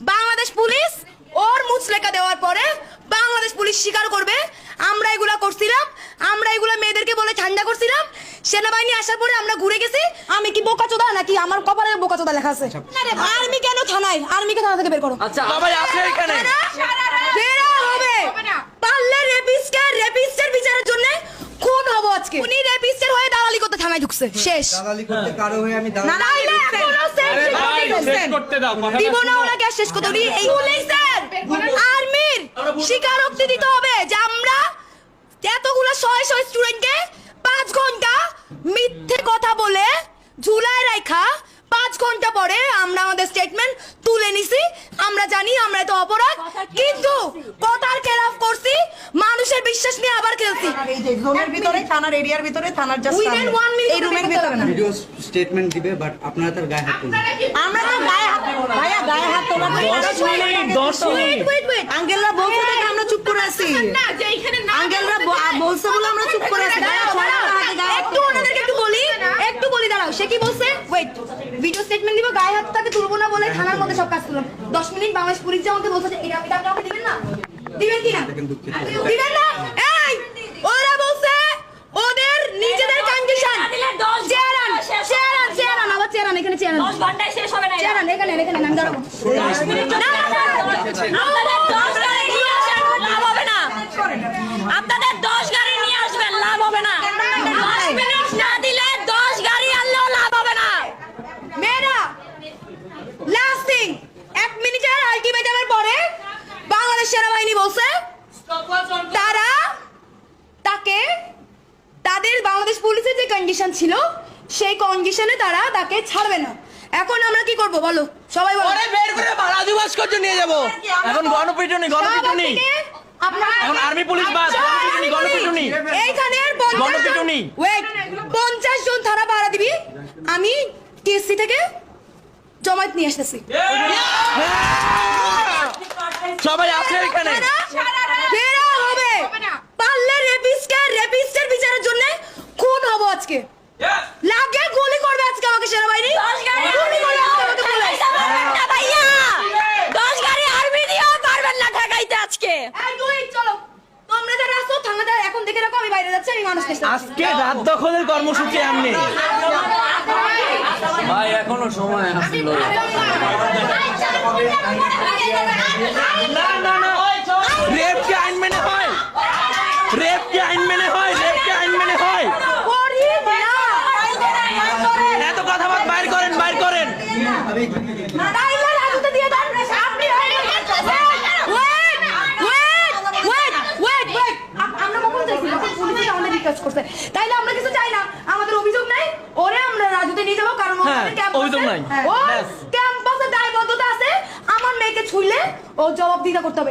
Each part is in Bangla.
বাংলাদেশ পুলিশ ওর মুচলেকা দেওয়ার পরে বাংলাদেশ পুলিশ স্বীকার করবে। আমরা এগুলা করছিলাম আমরা এগুলা মেয়েদেরকে বলে ঠান্ডা করছিলাম। সেনাবাহিনী আসার পরে আমরা ঘুরে গেছি। আমি কি বোকা চোদা নাকি? আমার কপালে বোকা চোদা লেখা আছে। আর্মি কেন থানায়? আর্মিকে থানা থেকে বের করো? আচ্ছা সবাই আছে এখানে। ফেরা হবে। পারলে রেপিস্টকে রেপিস্টের বিচারের জন্য খুন হব আজকে। উনি রেপিস্টের হয়ে দালালি করতে থানায় ঢুকছে। শেষ। না শেষ করতে করতে দাও কথা দিব না ওনাকে আর শেষ করতে। এই পুলিশের আর্মির স্বীকারোক্তি দিতে হবে যে আমরা এতগুলো শয়ে শয়ে স্টুডেন্টকে পাঁচ ঘণ্টা মিথ্যে কথা বলে ঝুলায় রাখা পাঁচ ঘণ্টা পরে আমরা আমাদের স্টেটমেন্ট তুলে নিছি আমরা জানি আমরা তো অপরাধ কিন্তু কথার খেলাফ করছি মানুষের বিশ্বাস নিয়ে আবার খেলছি। এই যে জোনের ভিতরে থানার এরিয়ার ভিতরে থানার জাস্ট এই রুমের ভিতরে না? ভিডিও স্টেটমেন্ট দিবে বাট আপনারা তার গায়ে হাত তুলবেন আমরা তো গায়ে হাত ভাইয়া গায়ে হাত তোলা দশ মিনিট দশ মিনিট ওয়েট ওয়েট আঙ্কেলরা বলছে দেখে আমরা চুপ করে আছি। আঙ্কেলরা ব- আ- বলছে বলে আমরা চুপ করে আছি। একটু ওনাদেরকে একটু বলি একটু বলি দাঁড়াও। সে কি বলছে? ওয়েট ভিডিও স্টেটমেন্ট দিব গায়ে হাত না থানার মধ্যে সব কাজ করলাম। দশ মিনিট বাংলাদেশ পুলিশ যে আমাকে বলছে এটা এটা আপনি আমাকে দিবেন না? দিবেন কি না দিবেন না? এই ওরা বলছে ওদের নিজেদের কন্ডিশন চেয়ারান চেয়ারান চেয়ারান আবার চেয়ারান এখানে চেয়ারান দশ ঘন্টায় শেষ হবে না চেয়ারান এখানে এখানে আমি দাঁড়াবো। না না না আপনাদের দশ গাড়ি নিয়ে আসেন লাভ হবে না। আপনাদের দশ গাড়ি নিয়ে আসবেন লাভ হবে না দশ মিনিট না দিলে দশ গাড়ি আনলেও লাভ হবে না মেয়েরা লাস্ট থিং এক মিনিটের আলটিমেটামের পরে বাংলাদেশ সেনাবাহিনী বলছে তারা তাকে তাদের বাংলাদেশ পুলিশের যে কন্ডিশন ছিল সেই কন্ডিশনে তারা তাকে ছাড়বে না। এখন আমরা কি করব বলো? সবাই বলো। ওরে বের করে রাজু ভাস্কর্য নিয়ে যাব। এখন গণপিটুনি গণপিটুনি। আপনারা এখন আর্মি পুলিশ বাদ গণপিটুনি গণপিটুনি। এইখানের পঞ্চাশ গণপিটুনি। ওয়েট পঞ্চাশ জন থানা ভাড়া দিবি। আমি টিএসসি থেকে জমায়েত নিয়ে আসতেছি। সবাই আছে এখানে। ফেরা হবে। পারলে রেপিস্টকে রেপিস্টের বিচারের জন্য খুন হব আজকে। লাগে গুলি করবে আজকে আমাকে সেনাবাহিনী। দশ গাড়ি গুলি করবে আজকে আমাকে না ভাইয়া। দশ গাড়ি আর্মি দিয়েও পারবেন না ঠেকাইতে আজকে। এই দুই চলো। তোমরা যারা আসো থানাটা এখন দেখে রাখো আমি বাইরে যাচ্ছি আমি মানুষকে আজকে রাত দখলের কর্মসূচি আমনি ভাই এখনও সময় আছে না না না রেপ কি আইন মেনে হয় রেপ কি আইন মেনে হয় রেপ কি আইন মেনে হয় এত কথা বাদ বাইর করেন বাইর করেন তাইলে নাই। ও ক্যাম্পাসে দায়বদ্ধতা আছে আমার মেয়েকে ছুইলে ও জবাব দিতে করতে হবে!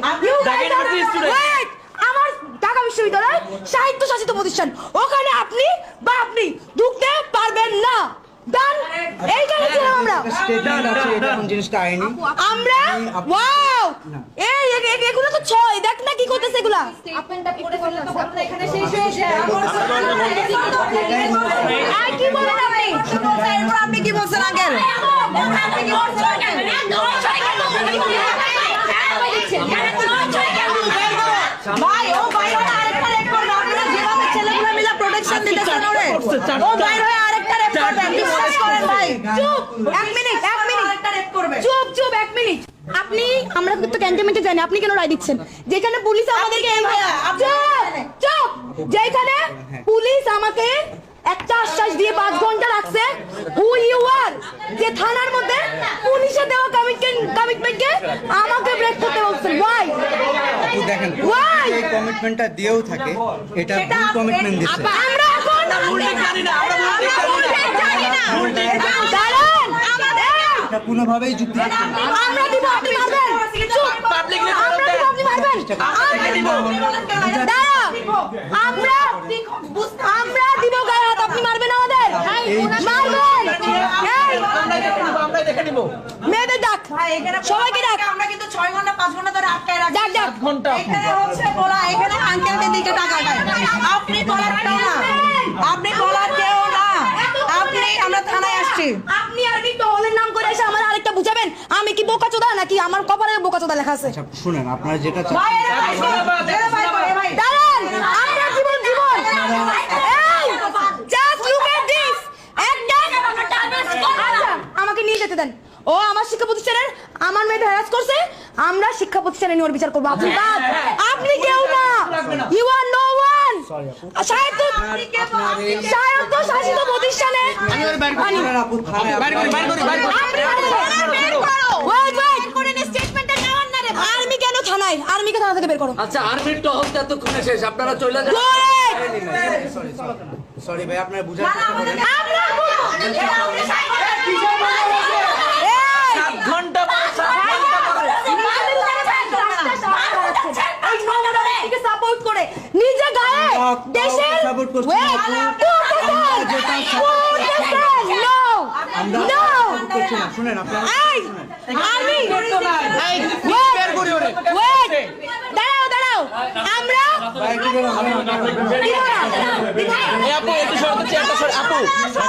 আমার ঢাকা বিশ্ববিদ্যালয় সাহিত্য শাসিত প্রতিষ্ঠান। ওখানে আপনি বা আপনি ঢুকতে পারবেন না। ডান এইখানে ছিলাম আমরা। জিনিসটা আইনি। আমরা ওয়াও এই এ- এ- এগুলো তো ছয়। দেখ না কি করতেছে এগুলা। আপনি কি বলছেন আঙ্কেল? ভাই ও বাইরে আরেকটা রেপ করবে। আপনারা যেভাবে ছেলেগুলো মিলে প্রোটেকশন দিতেছেন ওরে। ও বাইরে আরেকটা রেপ করবে বিশ্বাস করেন ভাই? চুপ এক মিনিট এক মিনিট। আরেকটা রেপ করবে। চুপ চুপ এক মিনিট। আপনি আমরা তো ক্যান্টনমেন্টে জানি আপনি কেন রায় দিচ্ছেন? যেখানে পুলিশ আমাদেরকে চুপ চুপ। যেখানে পুলিশ আমাকে একটা আশ্বাস দিয়ে পাঁচ ঘণ্টা রাখছে। হু ইউ আর যে থানার মধ্যে পুলিশে দেওয়া কমিটমেন্ট কমিটমেন্টকে আমাকে ব্রেক করতে বলছেন ওয়াই দেখেন Why? এই কমিটমেন্টটা দিয়েও থাকে এটা ভুল কমিটমেন্ট দিচ্ছে। আমরা এখন জানি না আমরা জানি না। এটা কোনোভাবেই যুক্তি আমরা দিব আপনি মারবেন। চুপ। Publicly আমরা দিব আপনি মারবেন। আমরা আমরা দিব গায়ে হাত আপনি মারবেন আমাদের মারবেন এই, আমরা দেখে নিব মেয়েদের ডাক। সবাইকে ডাক। আমরা কিন্তু 6 ঘণ্টা 5 ঘণ্টা ধরে আটকায় রাখি ডাক ডাক। ঘণ্টা। এখানে হচ্ছে বলা এখানে আঙ্কেলকে দিকে টাকা দেয় আপনি বলার কেউ না। আপনি বলার কেউ না। আপনি আমরা থানায় আসছি। আপনি আর কি টহলের নাম করে এসে আমার আরেকটা বুঝাবেন? আমি কি বোকা চোদা নাকি? আমার কপালে বোকা চোদা লেখা আছে। আচ্ছা শুনেন আপনারা যেটা দাঁড়ান আপনার জীবন জীবন এই জাস্ট লুক এট দিস একটা আচ্ছা, আমাকে নিয়ে যেতে দেন ও আমার শিক্ষা প্রতিষ্ঠানের আমার মেয়েটা হ্যারাস করছে আমরা প্রতিষ্ঠানে নিয়ে ওর বিচার করব। আপনি বাদ। আপনি কেউ না। ইউ আর নো ওয়ান শায়দ তো শায়দ তো শাসিত প্রতিষ্ঠানে। আপনারা আপু থানায় বাইরে করি বাইরে করি বাইরে করি। Wait, wait. আর্মি কেন থানায়? আর্মিকে থানা থেকে বের করো? আচ্ছা আর্মির টহল তো এতক্ষণে শেষ। আপনারা চলে যান! সরি ভাই আপনারা বুঝার চেষ্টা করেন আপনার ভুল। এই! সাত ঘণ্টা পরে সাত ঘণ্টা পরে এই নোংরামিকে support করে নিজে গায়ে কাক, দেশের কাউকে support করছি না। Wait, করতেছেন, করতেছেন, no, no. করছি না শুনেন আপনারা এই, army, এই বের করি ওরে wait, দাঁড়াও, দাঁড়াও, আমরা ভাই কি বলেন দিব না, দিব না। এই আপু একটু সরতে চেয়ারটা সর আপু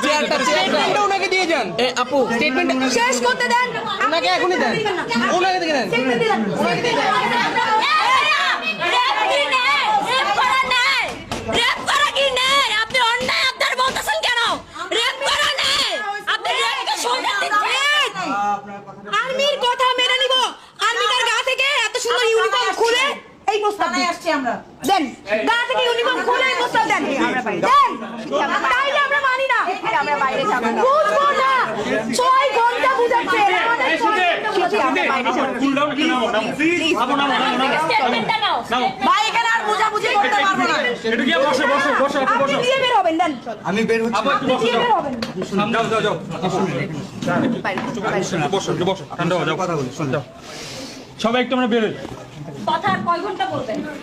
চেয়ারটা চেয়ারটা ওনাকে দিয়ে যান। এ আপু স্টেটমেন্ট শেষ করতে দেন। ওনাকে এখনই দেন। ওনাকে দিয়ে দেন Statement দিলাম। আপনি আর্মির কথা মেনে নিব আর্মি তার গা থেকে এত সুন্দর ইউনিফর্ম খুলে এই প্রস্তাব দিন। আসছি আমরা দেন গা থেকে ইউনিফর্ম খুলে এই প্রস্তাব দেন দেন তাইলে আমরা মানি না আমরা বাইরে যাব বুঝব না ছয় ঘণ্টা বুঝাচ্ছে আমাদের ছয় ঘণ্টা বুঝাচ্ছে, আমরা বাইরে যাব। স্টেটমেন্টটা নাও ভাই এখানে আর বুঝাবুঝি করতে পারব না। আপনি দিয়ে বের হবেন দেন আমি বের হচ্ছি। আপনি দিয়ে বের হবেন। কথা বলি সবাই একটু আমরা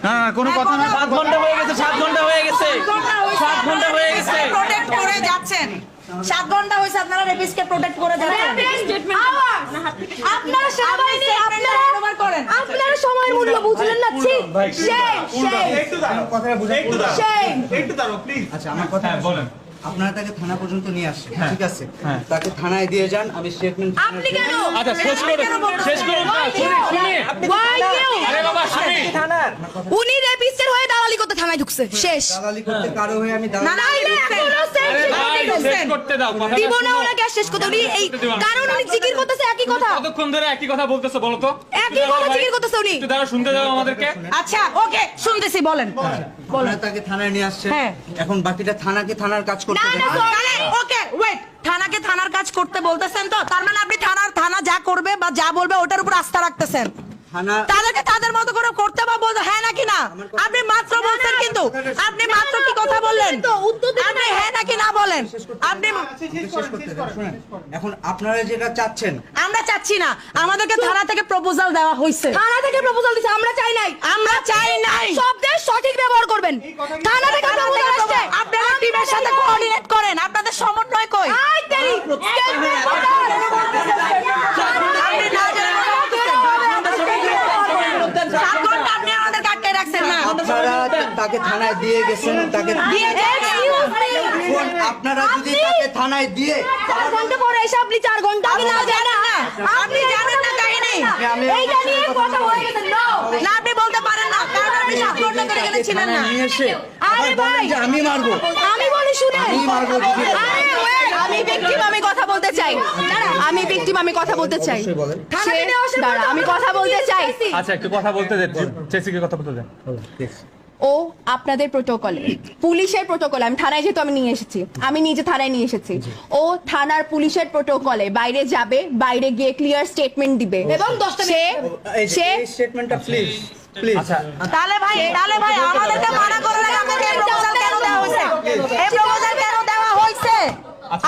হ্যাঁ কোনো কথা না। সাত ঘণ্টা হয়ে গেছে সাত ঘণ্টা হয়ে গেছে। সাত ঘণ্টা হয়ে গেছে। প্রোটেক্ট করে যাচ্ছেন। সাত ঘণ্টা হয়েছে আপনারা রেপিসকে প্রোটেক্ট করে যাচ্ছেন! আপনারা সেনাবাহিনী আপনারা করেন। মূল্য বুঝলেন না? ছি সেই সেই কথাটা বুঝাই প্লিজ। আচ্ছা আমার কথা বলেন। আপনারা তাকে থানা পর্যন্ত নিয়ে আসছেন ঠিক আছে? হ্যাঁ। তাকে থানায় দিয়ে যান আমি স্টেটমেন্ট আপনি কেন? আচ্ছা শেষ করুন শেষ করুন না, শুনি শুনি। আরে বাবা শুনি। উনি রেপিস্টের হয়ে দালালি করতে থানায় ঢুকছে। শেষ। দালালি করতে কারও হয়ে আমি না, দালালি না, সেন্স শেষ করতে দাও কথা দিব না ওনাকে আর শেষ করতে? উনি এই কারণ উনি জিকির করতেছে একই কথা। কতক্ষণ ধরে একই কথা বলতেছে বলো তো? একই কথা জিকির করতেছে উনি। একটু দাঁড়া শুনতে দাও আমাদেরকে। আচ্ছা ওকে শুনতেছি বলেন। আপনারা তাকে থানায় নিয়ে আসছেন। হ্যাঁ। এখন বাকিটা থানাকে থানার কাজ করতে না, দেন না, তাহলে ওকে ওয়েট থানাকে থানার কাজ করতে বলতেছেন তো? তার মানে আপনি থানার থানা যা করবে বা যা বলবে ওটার উপর আস্থা রাখতেছেন। তাদেরকে তাদের মতো করে করতে বা বলতে হ্যাঁ নাকি না? আপনি মাত্র বলছেন কিন্তু। আপনি মাত্র কি কথা বললেন? আপনি হ্যাঁ নাকি না বলেন? আপনি শেষ করতে দেন শুনেন এখন আপনারা যেটা চাচ্ছেন আমরা চাচ্ছি না। আমাদেরকে থানা থেকে প্রপোজাল দেওয়া হয়েছে থানা থেকে প্রপোজাল দিছে আমরা চাই নাই। আমরা চাই নাই। শব্দের সঠিক ব্যবহার করবেন। থানা থেকে থানা প্রপোজাল থেকে আসছে proposal- আপনারা টিমের সাথে কোঅর্ডিনেট করেন আপনাদের সমন্বয় কই আই তেরি statement কোথায়? আপনি না জেনে সাত ঘণ্টা আপনি আমাদেরকে আটকে রাখছেন না আপনারা তাকে থানায় দিয়ে গেছেন তাকে আপনারা যদি তাকে থানায় দিয়ে চার ঘণ্টা পরে এসে আপনি চার ঘণ্টা আগে না জানেন না। আপনি জানেন না কাহিনী। এইটা নিয়ে কথা হয়ে না। আপনি বলতে পারেন না কারণ আপনি সাত ঘণ্টা ধরে গেলে ছিলেন না। নিয়ে এসে আরে ভাই আমি মারবো। আমি বলি শুনে আমি মারবো। আরে আমি আমি কথা বলতে চাই। আমি আমি কথা বলতে চাই। আমি কথা বলতে চাই। আচ্ছা একটু কথা বলতে দেন। চেসিকে কথা বলতে দেন। ও আপনাদের প্রোটোকলে পুলিশের প্রোটোকলে আমি থানায় যেহেতু আমি নিয়ে এসেছি। আমি নিজে থানায় নিয়ে এসেছি। ও থানার পুলিশের প্রোটোকলে বাইরে যাবে বাইরে গিয়ে ক্লিয়ার স্টেটমেন্ট দিবে। এবং সে সে স্টেটমেন্টটা প্লিজ প্লিজ আচ্ছা। তাহলে ভাই তাহলে ভাই আমাদেরকে মানা করে আমাদেরকে প্রপোজাল কেন দেওয়া হয়েছে? এই প্রপোজাল কেন দেওয়া হয়েছে?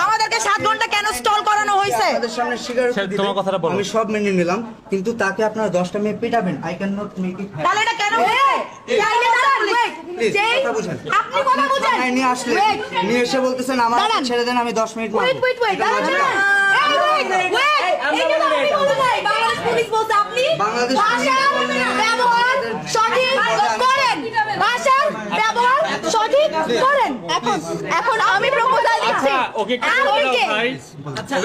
আমাদেরকে সাত ঘণ্টা কেন স্টল করানো হয়েছে? আপনাদের সামনে স্বীকার তোমার কথাটা বলো। আমি সব মেনে নিলাম কিন্তু তাকে আপনারা দশটা মেয়ে পিটাবেন। I can not make it তাহলে এটা কেন হয়েছে? চাইলে প্লিজ কথা বুঝেন। আপনি কথা বুঝেন। নিয়ে আসলে নিয়ে এসে বলতেছেন আমার ছেড়ে দেন আমি দশ মিনিট এখন এখন আমি ওকে দাও ভাই?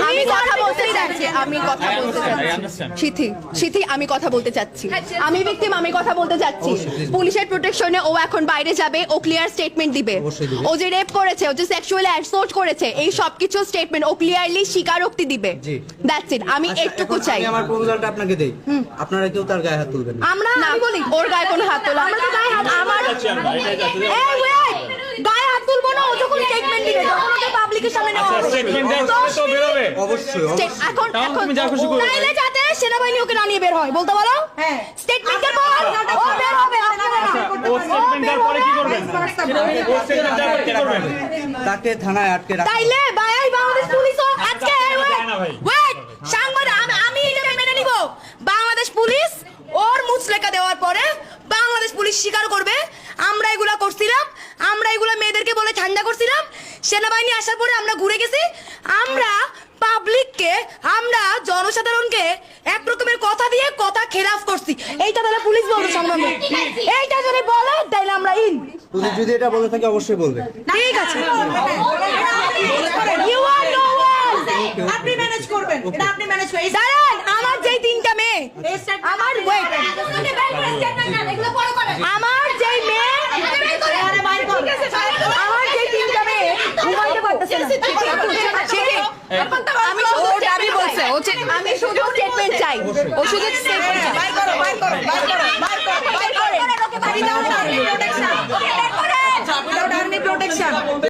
আমি কথা বলতে চাচ্ছি আমি কথা বলতে চাচ্ছি। Understand. সিথি সিথি আমি কথা বলতে চাচ্ছি। আমি ভিকটিম আমি কথা বলতে চাচ্ছি। পুলিশের প্রোটেকশনে ও এখন বাইরে যাবে ও ক্লিয়ার স্টেটমেন্ট দিবে। ও যে রেপ করেছে ও যে সেক্সুয়াল অ্যাসল্ট করেছে এই সব কিছু স্টেটমেন্ট ও ক্লিয়ারলি স্বীকারোক্তি দিবে। দ্যাটস ইট আমি আচ্ছা, একটুকু চাই। আমার প্রপোজালটা আপনাকে দেই? আপনারা কেউ তার গায়ে হাত তুলবেন না। আমরা আমি বলি। ওর গায়ে কোনো হাত তোলা আমরা তো গায়ে হাত আমার এই হাত তুলবো না ও যখন স্টেটমেন্ট দিবে তখন ওকে পাবলিকের সামনে নেওয়া হবে। স্টেটমেন্ট দেওয়ার তো দশ বেরোবে। অবশ্যই এখন এখন তুমি যা খুশি করো। তাইলে যাতে সেনাবাহিনী ওকে না নিয়ে বের হয় বলতে বলো হ্যাঁ। স্টেটমেন্টের পর ও বের হবে ও স্টেটমেন্ট পরে কি করবেন? ও স্টেটমেন্ট পরে কি করবেন? তাকে থানায় আটকে রাখা। তাইলে বাই বাংলাদেশ আজকে। ওয়েট সাংবাদিক আমি এটা মেনে নিব। বাংলাদেশ পুলিশ ওর মুচলেকা দেওয়ার পরে বাংলাদেশ পুলিশ স্বীকার করবে আমরা এগুলা করছিলাম আমরা এগুলো মেয়েদেরকে বলে ঠান্ডা করছিলাম। সেনাবাহিনী আসার পরে আমরা ঘুরে গেছি। আমরা পাবলিককে আমরা জনসাধারণকে এক রকমের কথা দিয়ে কথা খেলাফ করছি। এইটা তাহলে পুলিশ বলবে সংগ্রামে এইটা যদি বলে তাইলে আমরা ইন পুলিশ যদি এটা বলে থাকে অবশ্যই বলবে। ঠিক আছে। ইউ আর নো ওয়ান আপনি ম্যানেজ করবেন। এটা আপনি ম্যানেজ করবেন। দাঁড়ান আমার যেই তিনটা মেয়ে আমার ওয়েট আমার যেই মেয়ে আমার যেই তিনটা মেয়ে ঘুমাইতে পারতেছে না সেটি আমি শুধু দাবি বলছে ও যে- আমি শুধু স্টেটমেন্ট চাই। ও শুধু স্টেটমেন্ট চাই। বাই করো বাই করো বাই করো বাই করো। বাই করো। উইদাউট আর্মি প্রোটেকশন করো আর্মি প্রোটেকশন